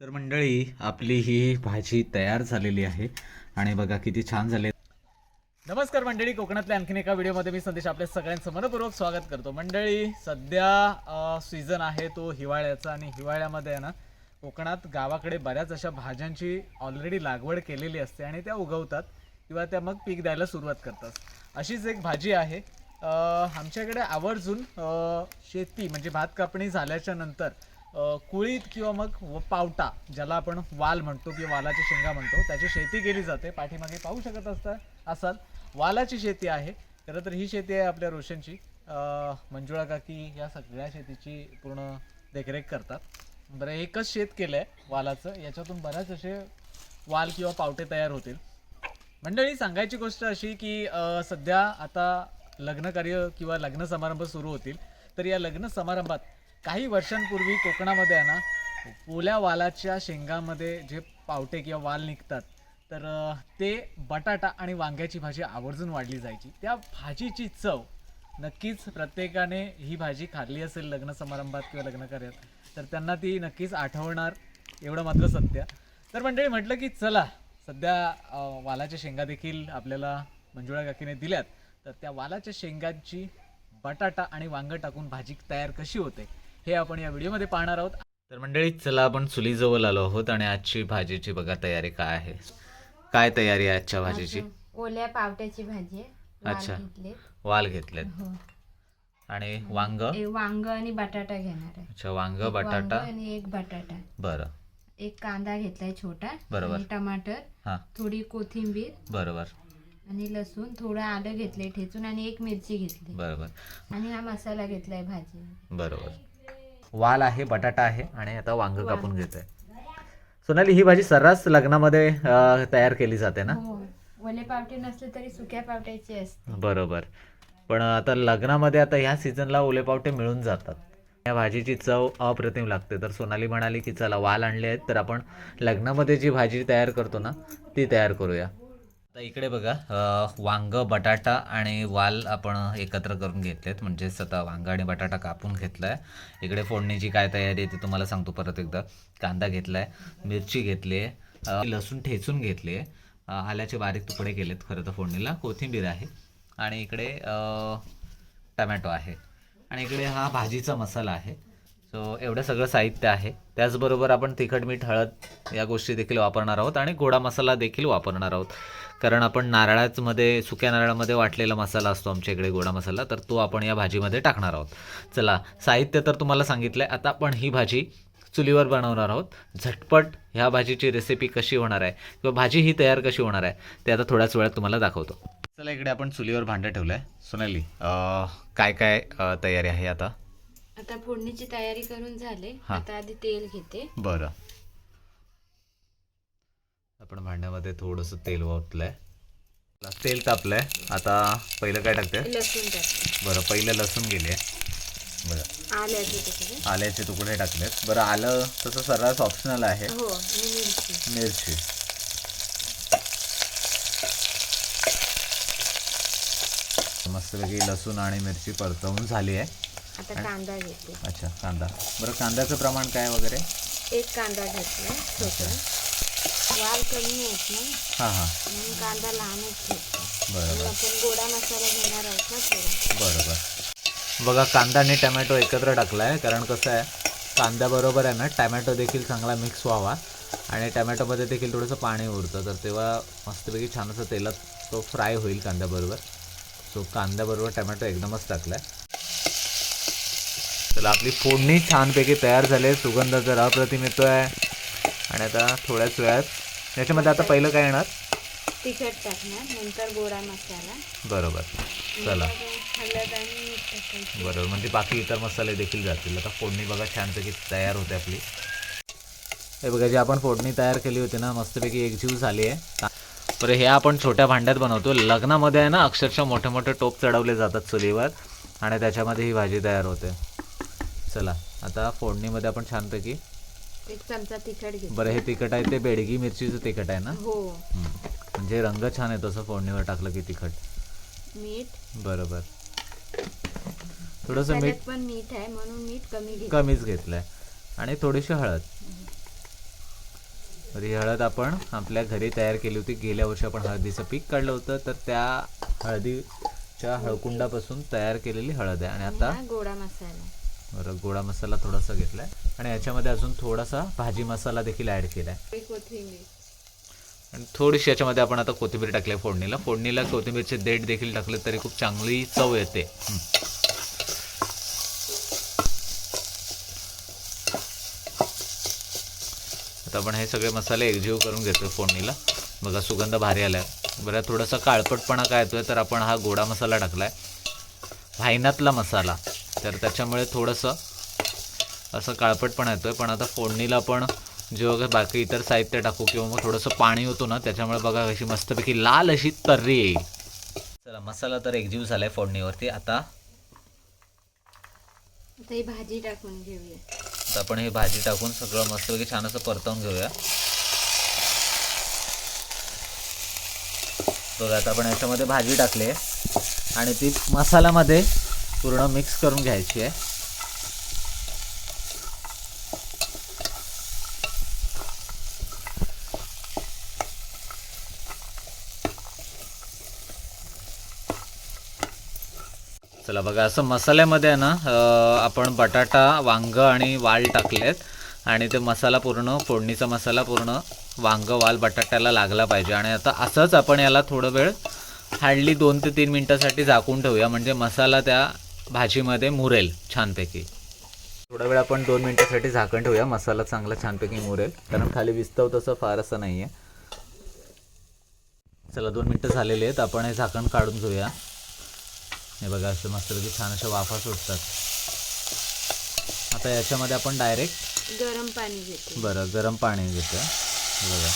तर मंडळी आपली ही भाजी तयार झालेली आहे. आणि बघा किती छान झाले. नमस्कार मंडळी कोकणातल्या आणखीन एका व्हिडिओमध्ये मी संदेश आपल्या सगळ्यांचं मनपूर्वक स्वागत करतो. मंडळी सध्या सीझन आहे तो हिवाळ्याचा आणि हिवाळ्यामध्ये आहे ना कोकणात गावाकडे बऱ्याच अशा भाज्यांची ऑलरेडी लागवड केलेली असते आणि त्या उगवतात किंवा त्या मग पीक द्यायला सुरुवात करतात. अशीच एक भाजी आहे. आमच्याकडे आवर्जून शेती म्हणजे भात कापणी झाल्याच्यानंतर कुळीत किंवा मग व- पावटा ज्याला आपण वाल म्हणतो किंवा वालाची शेंगा म्हणतो त्याची शेती केली जाते. पाठीमागे पाहू शकत असता असाल. वालाची शेती आहे. खरं तर ही शेती आहे आपल्या रोशनची. मंजुळा काकी या सगळ्या शेतीची पूर्ण देखरेख करतात. बरं एकच शेत केलं आहे वालाचं. याच्यातून बऱ्याच असे वाल किंवा पावटे तयार होतील. मंडळी सांगायची गोष्ट अशी की सध्या आता लग्नकार्य किंवा लग्न समारंभ सुरू होतील. तर या लग्न समारंभात काही वर्षांपूर्वी कोकणामध्ये आहे ना ओल्या वालाच्या शेंगामध्ये जे पावटे किंवा वाल निघतात तर ते बटाटा आणि वांग्याची भाजी आवर्जून वाढली जायची. त्या भाजीची चव नक्कीच प्रत्येकाने ही भाजी खाल्ली असेल लग्न समारंभात किंवा लग्न कार्यात तर त्यांना ती नक्कीच आठवणार एवढं मात्र सत्य. तर मंडळी म्हटलं की चला सध्या वालाच्या शेंगा देखील आपल्याला मंजुळा काकीने दिल्यात तर त्या वालाच्या शेंगांची बटाटा आणि वांगं टाकून भाजी तयार कशी होते? हे आपण या व्हिडिओमध्ये पाहणार आहोत. तर मंडळी चला आपण चुलीजवळ आलो आहोत आणि आजची भाजीची बघा तयारी काय आहे. काय तयारी आहे आजच्या भाजीची? ओल्या पावट्याची भाजी आहे. वाल अच्छा. घेतले वाल घेतलेत. हो. आणि वांग? वांग आणि बटाटा घेणार आहे. अच्छा वांग बटाटा? आणि एक बटाटा. बरं. एक कांदा घेतलाय छोटा बरोबर. आणि टमाटर हां. थोडी कोथिंबीर बरोबर. आणि लसूण थोडं आलं घेतलंय ठेचून आणि एक मिरची घेतली. बरोबर. आणि हा मसाला घेतलाय भाजी बरोबर. वाल आहे बटाटा आहे आणि आता वांग कापून घेत आहे सोनाली ही भाजी सर्रास लग्नामध्ये तयार केली जाते ना? हो. ओले पावटे नसले तरी सुक्या पावट्याची असते. बरोबर. पण आता लग्नामध्ये आता ह्या सीझनला ओले पावटे मिळून जातात. या भाजीची चव अप्रतिम लागते. तर सोनाली म्हणाली की चला वाल आणले आहेत तर आपण लग्नामध्ये जी भाजी तयार करतो ना ती तयार करूया. आता इकडे बघा वांग बटाटा आणि वाल आपण एकत्र करून घेतलेत. म्हणजेच आता वांग आणि बटाटा कापून घेतलाय. इकडे फोडणीची काय तयारी आहे ती तुम्हाला सांगतो परत एकदा. कांदा घेतलाय मिरची घेतली आहे लसूण ठेचून घेतली आहे. आल्याचे बारीक तुकडे केलेत खरं तर फोडणीला. कोथिंबीर आहे. आणि इकडे टमॅटो आहे. आणि इकडे हा भाजीचा मसाला आहे. सो एवढं सगळं साहित्य आहे. त्याचबरोबर आपण तिखट मीठ हळद या गोष्टी देखील वापरणार आहोत आणि गोडा मसाला देखील वापरणार आहोत. कारण आपण नारळाचमध्ये सुक्या नारळामध्ये वाटलेला मसाला असतो आमच्या इकडे गोडा मसाला तर तो आपण या भाजीमध्ये टाकणार आहोत. चला साहित्य तर तुम्हाला सांगितलं आहे आता आपण ही भाजी चुलीवर बनवणार आहोत. झटपट ह्या भाजीची रेसिपी कशी होणार आहे किंवा भाजी ही तयार कशी होणार आहे ते आता थोड्याच वेळात तुम्हाला दाखवतो. चला इकडे आपण चुलीवर भांडं ठेवलं आहे सोनाली काय काय तयारी आहे आता? आता फोडणीची तयारी करून झाले. हा. आता आधी तेल घेते. बरं. आपण भांड्यामध्ये थोडंसं तेल ओतलंय. तेल तापलंय. आता पहिलं काय टाकते लसूण टाकते. बरं पहिलं लसूण गेले. बरं. आल्याचे तिकडे. आल्याचे तुकडे टाकलेत. बरं आलं तसं सर्रास ऑप्शनल आहे. हो आणि मिरची. मिरची. मस्तपैकी लसूण आणि मिरची परतवून झाली आहे. आता कांदा घेते. अच्छा कांदा. बरं कांद्याचं प्रमाण काय वगैरे? एक कांदा घेतला छोटा. वाल कमी आहेत ना हां हां. म्हणून कांदा लहानच घेतला बरं आणि बरं. आपण गोडा मसाला घेणार आहोत ना थोडा. बरं बरं. बघा कांदा आणि टमॅटो एकत्र टाकला आहे कारण कसं आहे कांद्याबरोबर आहे ना टमॅटो देखील चांगला मिक्स व्हावा. आणि टमॅटोमध्ये देखील थोडंसं पाणी उरतं तर तेव्हा मस्तपैकी छान असं तेलात तो फ्राय होईल कांद्याबरोबर सो कांद्याबरोबर टमॅटो एकदमच टाकला आहे चला आपली फोडणी छानपैकी तयार झाली आहे. सुगंध जर अप्रतिम येतो आहे आणि आता थोड्याच वेळात याच्यामध्ये आता पहिलं काय येणार? तिखट टाकणार नंतर गोडा मसाला. बरोबर. चला. बरोबर. म्हणजे बाकी इतर मसाले देखील जातील. आता फोडणी बघा छानपैकी तयार होते आपली. हे बघा जी आपण फोडणी तयार केली होती ना मस्तपैकी एकजीव झाली आहे. बरं हे आपण छोट्या भांड्यात बनवतो. लग्नामध्ये आहे ना अक्षरशः मोठे मोठे टोप चढवले जातात चुलीवर. आणि त्याच्यामध्ये ही भाजी तयार होते. चला आता फोडणीमध्ये आपण छानपैकी एक चमचा तिखट घेते बरं हे तिखट आहे ते बेडगी मिरचीचं तिखट आहे ना? हो. म्हणजे रंग छान येतो असं फोडणीवर टाकलं की तिखट. मीठ. बरोबर. थोडंसं मीठ पण मीठ आहे म्हणून मीठ कमी कमीच घेतलंय. आणि थोडीशी हळद. तर ही हळद आपण आपल्या घरी तयार केली होती. गेल्या वर्षी आपण हळदीचं पीक काढलं होतं. तर त्या हळदीच्या हळकुंडापासून तयार केलेली हळद आहे. आणि आता गोडा मसाला. बरं गोडा मसाला थोडासा घेतलाय. आणि याच्यामध्ये अजून थोडासा भाजी मसाला देखील ॲड केलाय. आणि थोडीशी याच्यामध्ये आपण आता कोथिंबीर टाकली आहे फोडणीला. फोडणीला कोथिंबीरचे देठ देखील टाकले तरी खूप चांगली चव येते. आता आपण हे सगळे मसाले एकजीव करून घेतोय फोडणीला. बघा सुगंध भारी आलाय. बरं थोडासा काळपटपणा काय येतोय तर आपण हा गोडा मसाला टाकलाय. भायनातला मसाला. तर त्याच्यामुळे थोडंसं असं काळपटपणा येतोय. पण आता फोडणीला आपण जेव्हा बाकी इतर साहित्य टाकू किंवा मग थोडंसं पाणी होतं ना त्याच्यामुळे बघा कशी मस्तपैकी लाल अशी तर्री येईल. चला मसाला तर एकजीव झालाय फोडणीवरती. आता आता ही भाजी टाकून घेऊया. आता आपण ही भाजी टाकून सगळं मस्तपैकी छान असं परतवून घेऊया. बघा आता आपण याच्यामध्ये भाजी टाकली आहे. आणि ती मसाल्यामध्ये पूर्ण मिक्स करून घ्यायची आहे. चला बघा असं मसाल्यामध्ये आहे ना आपण बटाटा वांग आणि वाल टाकलेत. आणि ते मसाला पूर्ण फोडणीचा मसाला पूर्ण वांग वाल बटाट्याला लागला पाहिजे. आणि आता असंच आपण याला थोडं वेळ हार्डली दोन ते तीन मिनटासाठी झाकून ठेवूया. म्हणजे मसाला त्या भाजीमध्ये मुरेल छानपैकी. थोडा वेळ आपण दोन मिनटासाठी झाकण ठेवूया. मसाला चांगला छानपैकी मुरेल. कारण खाली विस्तव तसं फार असं नाही आहे चला दोन मिनटं झालेली आहेत. आपण हे झाकण काढून घेऊया. हे बघा असं मस्तपैकी छान अशा वाफा सुटतात. आता याच्यामध्ये आपण डायरेक्ट गरम पाणी घेते बरं गरम पाणी घेतो बघा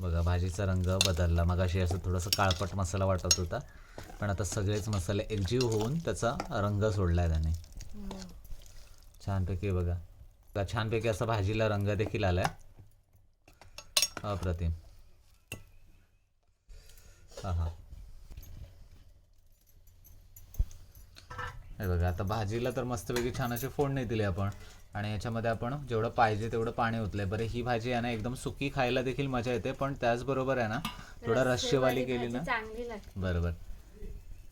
बघा भाजीचा रंग बदलला. मगाशी असं थोडंसं काळपट मसाला वाटत होता. पण आता सगळेच मसाले एकजीव होऊन त्याचा रंग सोडला आहे त्याने. छानपैकी बघा. छानपैकी असा भाजीला रंग देखील आलाय. अप्रतिम. हा हा हे बघा आता भाजीला तर मस्तपैकी छान अशी फोडणी दिली आपण. आणि याच्यामध्ये आपण जेवढं पाहिजे तेवढं पाणी ओतलंय. बरं ही भाजी आहे ना एकदम सुकी खायला देखील मजा येते पण त्याचबरोबर आहे ना थोडा रस्सेवाली केली ना. बरोबर.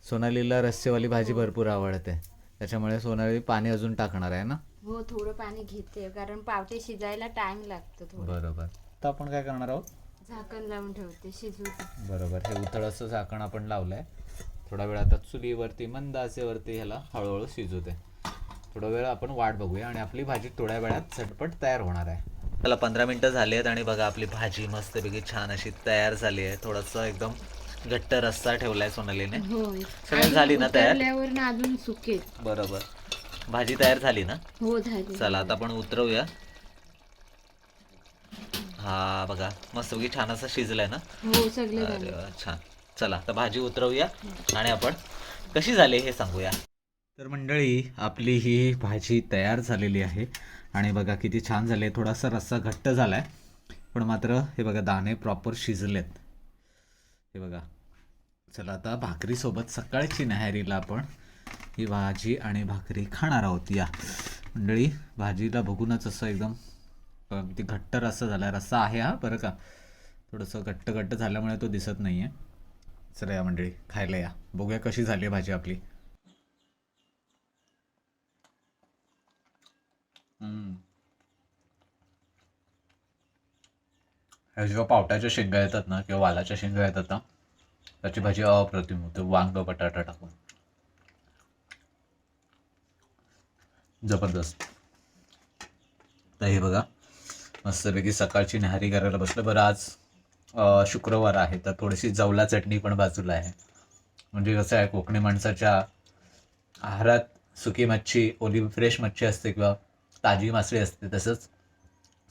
सोनालीला रस्सेवाली भाजी भरपूर आवडते. त्याच्यामुळे सोनाली पाणी अजून टाकणार आहे ना? हो थोडं पाणी घेते कारण पावटे शिजायला टाइम लागतो बरोबर. तर आपण काय करणार आहोत? झाकण लावून ठेवते शिजू. बरोबर. हे उथळसं झाकण आपण लावलंय. थोडा वेळ आता चुलीवरती मंद आचेवरती ह्याला हळूहळू शिजू दे थोडा वेळ आपण वाट बघूया आणि आपली भाजी थोड्या वेळात झटपट तयार होणार आहे. त्याला पंधरा मिनटं झाली आहेत आणि बघा आपली भाजी मस्तपैकी छान अशी तयार झाली आहे. थोडंसं एकदम घट्ट रस्सा ठेवलाय सोनालीने. होय. सगळं झाली ना तयार? उतरल्यावर ना अजून सुकेल बरोबर. भाजी तयार झाली ना? हो झाली. चला आता आपण उतरवूया. हा बघा मस्तपैकी छान असं शिजलाय ना? हो सगळे अरे झाले. वा, छान. चला आता भाजी उतरवूया आणि आपण कशी झाली हे सांगूया. तर मंडळी आपली ही भाजी तयार झालेली आहे. आणि बघा किती छान झाले थोडासा रस्सा घट्ट झाला आहे पण मात्र हे बघा दाणे प्रॉपर शिजलेत. हे बघा. चला आता भाकरीसोबत सकाळची न्याहारीला आपण ही भाजी आणि भाकरी खाणार आहोत. या. मंडळी भाजीला बघूनच असं एकदम अगदी घट्ट रस्सा झाला आहे रस्सा आहे हा बरं का? थोडंसं घट्ट घट्ट झाल्यामुळे तो दिसत नाही आहे चला या मंडळी खायला या. बघूया कशी झाली आहे भाजी आपली. ह्या जेव्हा पावट्याच्या शेंगा येतात ना किंवा वालाच्या शेंगा येतात ना त्याची भाजी अप्रतिम होते. वांग बटाटा टाकून. जबरदस्त. तर हे बघा मस्तपैकी सकाळची न्याहारी करायला बसलं. बरं आज शुक्रवार आहे तर थोडीशी जवला चटणी पण बाजूला आहे. म्हणजे कसं आहे कोकणी माणसाच्या आहारात सुकी मच्छी ओली फ्रेश मच्छी असते किंवा ताजी मासळी असते तसंच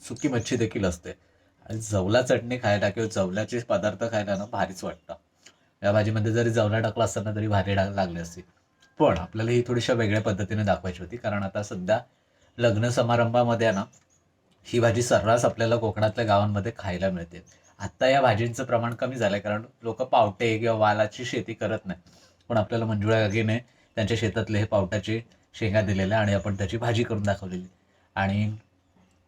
सुकी मच्छी देखील असते. आणि जवला चटणी खायला किंवा जवल्याचे पदार्थ खायला ना भारीच वाटतं. या भाजीमध्ये जरी जवला टाकला असताना तरी भारी डाग लागली असती. पण आपल्याला ही थोडीशा वेगळ्या पद्धतीने दाखवायची होती. कारण आता सध्या लग्न समारंभामध्ये आहे ना ही भाजी सर्रास आपल्याला कोकणातल्या गावांमध्ये खायला मिळते. आत्ता या भाजींचं प्रमाण कमी झालं आहे कारण लोक पावटे किंवा वालाची शेती करत नाही पण आपल्याला मंजुळा गागीने त्यांच्या शेतातले हे पावटाचे शेंगा दिलेल्या आणि आपण त्याची भाजी करून दाखवलेली. आणि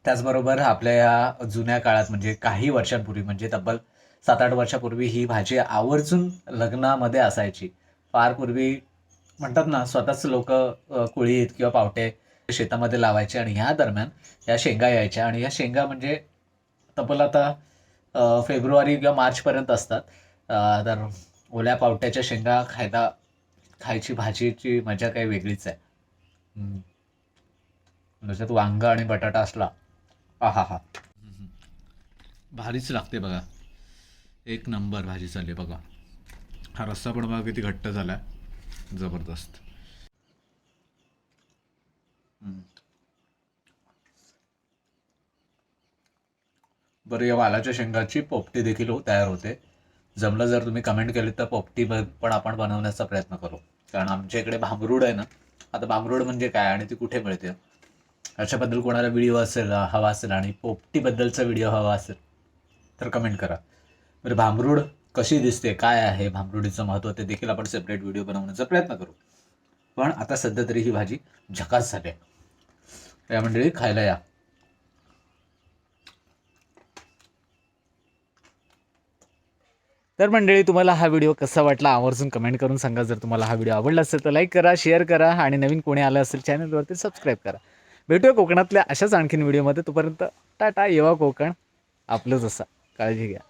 त्याचबरोबर आपल्या या जुन्या काळात म्हणजे काही वर्षांपूर्वी म्हणजे तब्बल सात आठ वर्षापूर्वी ही भाजी आवर्जून लग्नामध्ये असायची. फार पूर्वी म्हणतात ना स्वतःच लोक कुळीत किंवा पावटे शेतामध्ये लावायचे आणि ह्या दरम्यान या शेंगा यायच्या. आणि या शेंगा म्हणजे तब्बल आता फेब्रुवारी किंवा मार्चपर्यंत असतात. तर ओल्या पावट्याच्या शेंगा खायला खायची भाजीची मजा काही वेगळीच आहे. म्हणजे त्याच्यात वांगा आणि बटाटा असला. हा हा. हा भारीच लागते बघा. एक नंबर भाजी चालली बघा. हा रस्सा पण बघा किती घट्ट झाला जबरदस्त. बरं या वालाच्या शेंगाची पोपटी देखील हो- तयार होते. जमलं जर तुम्ही कमेंट केली तर पोपटी पण आपण बनवण्याचा प्रयत्न करू. कारण आमच्या इकडे भांबरूड आहे ना. आता भांबरूड म्हणजे काय आणि ती कुठे मिळते? अशाबद्दल कोणाला व्हिडिओ असेल हवा असेल आणि पोपटीबद्दलचा व्हिडिओ हवा असेल तर कमेंट करा. बरं भांबरूड कशी दिसते काय आहे? भांबरुडीचं महत्त्व ते देखील आपण सेपरेट व्हिडिओ बनवण्याचा प्रयत्न करू. पण आता सध्या तरी ही भाजी झकास झाली आहे. या मंडळी खायला या. तर मंडळी तुम्हाला हा व्हिडिओ कसा वाटला आवर्जून कमेंट करून सांगा. जर तुम्हाला हा व्हिडिओ आवडला असेल तर लाईक करा शेअर करा आणि नवीन कोणी आलं असेल चॅनलवरती सबस्क्राईब करा. भेटूया कोकणातल्या अशाच आणखीन व्हिडिओमध्ये तोपर्यंत टाटा येवा कोकण. आपलंच असा. काळजी घ्या.